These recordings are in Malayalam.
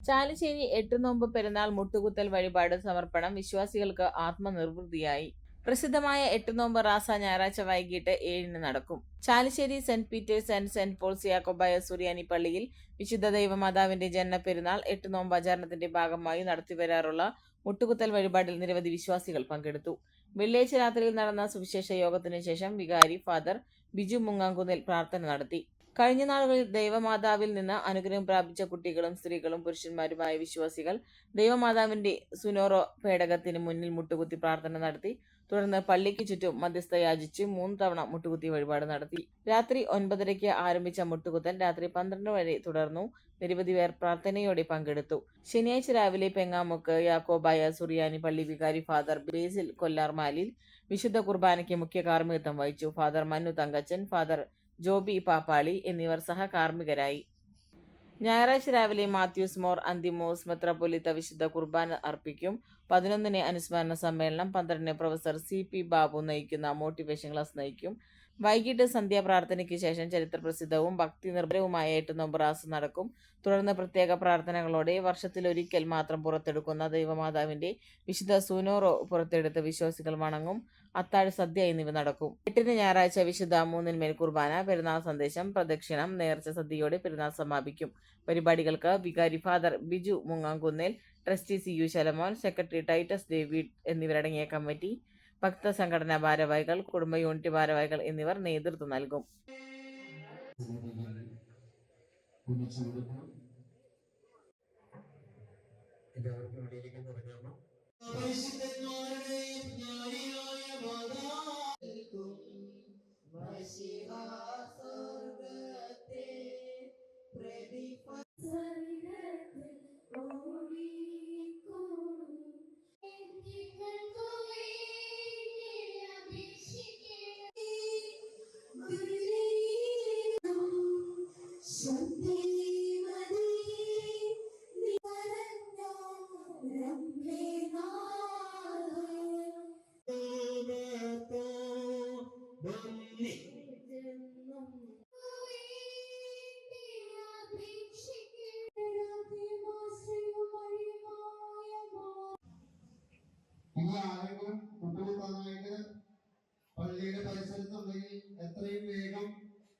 ചാലിശ്ശേരി എട്ടുനോമ്പ് പെരുന്നാൾ മുട്ടുകുത്തൽ വഴിപാട് സമർപ്പണം. വിശ്വാസികൾക്ക് ആത്മനിർവൃതിയായി. പ്രസിദ്ധമായ എട്ടുനോമ്പ് റാസ ഞായറാഴ്ച വൈകിട്ട് ഏഴിന് നടക്കും. Chalissery Saint Peter's and Saint Paul's Yakobaya Suriyani പള്ളിയിൽ വിശുദ്ധ ദൈവമാതാവിന്റെ ജനന പെരുന്നാൾ എട്ടുനോമ്പ് ആചരണത്തിന്റെ ഭാഗമായി നടത്തിവരാറുള്ള മുട്ടുകുത്തൽ വഴിപാടിൽ നിരവധി വിശ്വാസികൾ പങ്കെടുത്തു. വെള്ളിയാഴ്ച രാത്രിയിൽ നടന്ന സുവിശേഷ യോഗത്തിനു ശേഷം വികാരി ഫാദർ ബിജു മുങ്ങാങ്കുന്നിൽ പ്രാർത്ഥന നടത്തി. കഴിഞ്ഞ നാളുകളിൽ ദൈവമാതാവിൽ നിന്ന് അനുഗ്രഹം പ്രാപിച്ച കുട്ടികളും സ്ത്രീകളും പുരുഷന്മാരുമായ വിശ്വാസികൾ ദൈവമാതാവിന്റെ സുനോറോ പേടകത്തിന് മുന്നിൽ മുട്ടുകുത്തി പ്രാർത്ഥന നടത്തി. തുടർന്ന് പള്ളിക്ക് ചുറ്റും മധ്യസ്ഥ യാചിച്ച് മൂന്ന് തവണ മുട്ടുകുത്തി വഴിപാട് നടത്തി. രാത്രി ഒൻപതരയ്ക്ക് ആരംഭിച്ച മുട്ടുകുത്തൻ രാത്രി പന്ത്രണ്ട് വരെ തുടർന്നു. നിരവധി പേർ പ്രാർത്ഥനയോടെ പങ്കെടുത്തു. ശനിയാഴ്ച രാവിലെ പെങ്ങാമുക്ക് യാക്കോബായ സുറിയാനി പള്ളി വികാരി ഫാദർ ബേസിൽ കൊല്ലാർമാലിൽ വിശുദ്ധ കുർബാനയ്ക്ക് മുഖ്യ കാർമ്മികത്വം വഹിച്ചു. ഫാദർ മന്നു തങ്കച്ചൻ ഫാദർ ജോബി പാപ്പാളി എന്നിവർ സഹകാർമ്മികരായി. ഞായറാഴ്ച രാവിലെ മാത്യൂസ് മോർ അന്തിമോസ് മെത്രാപൊലിത്ത വിശുദ്ധ കുർബാന അർപ്പിക്കും. പതിനൊന്നിന് അനുസ്മരണ സമ്മേളനം പന്ത്രണ്ടിന് പ്രൊഫസർ സി പി ബാബു നയിക്കുന്ന മോട്ടിവേഷൻ ക്ലാസ് നയിക്കും. വൈകിട്ട് സന്ധ്യാപ്രാർത്ഥനയ്ക്ക് ശേഷം ചരിത്രപ്രസിദ്ധവും ഭക്തി നിർഭരവുമായ എട്ട് നൊമ്പറാസ് നടക്കും. തുടർന്ന് പ്രത്യേക പ്രാർത്ഥനകളോടെ വർഷത്തിലൊരിക്കൽ മാത്രം പുറത്തെടുക്കുന്ന ദൈവമാതാവിന്റെ വിശുദ്ധ സൂനോറോ പുറത്തെടുത്ത് വിശ്വാസികൾ വണങ്ങും. അത്താഴ സദ്യ എന്നിവ നടക്കും. എട്ടിന് ഞായറാഴ്ച വിശുദ്ധ മൂന്നിന്മേൽ കുർബാന പെരുന്നാൾ സന്ദേശം പ്രദക്ഷിണം നേർച്ച സദ്യയോടെ പെരുന്നാൾ സമാപിക്കും. പരിപാടികൾക്ക് വികാരി father Biju Mungankunnel trustee C U Shalamon secretary Titus David എന്നിവരടങ്ങിയ കമ്മിറ്റി ഭക്ത സംഘടനാ ഭാരവാഹികൾ കുടുംബ യൂണിറ്റ് ഭാരവാഹികൾ എന്നിവർ നേതൃത്വം നൽകും. എല്ലാവർക്കും ശക്തിമതിയെ നീ പറഞ്ഞോ രംഭേനാഥ. ഭംഗി. നിങ്ങൾ ആരെങ്കിലും കുട്ടികളായിട്ട് പള്ളിയുടെ പരിസരത്തുണ്ടെങ്കിൽ എത്രയും വേഗം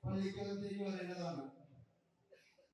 പള്ളിക്കകത്തേക്ക് വരേണ്ടതാണ്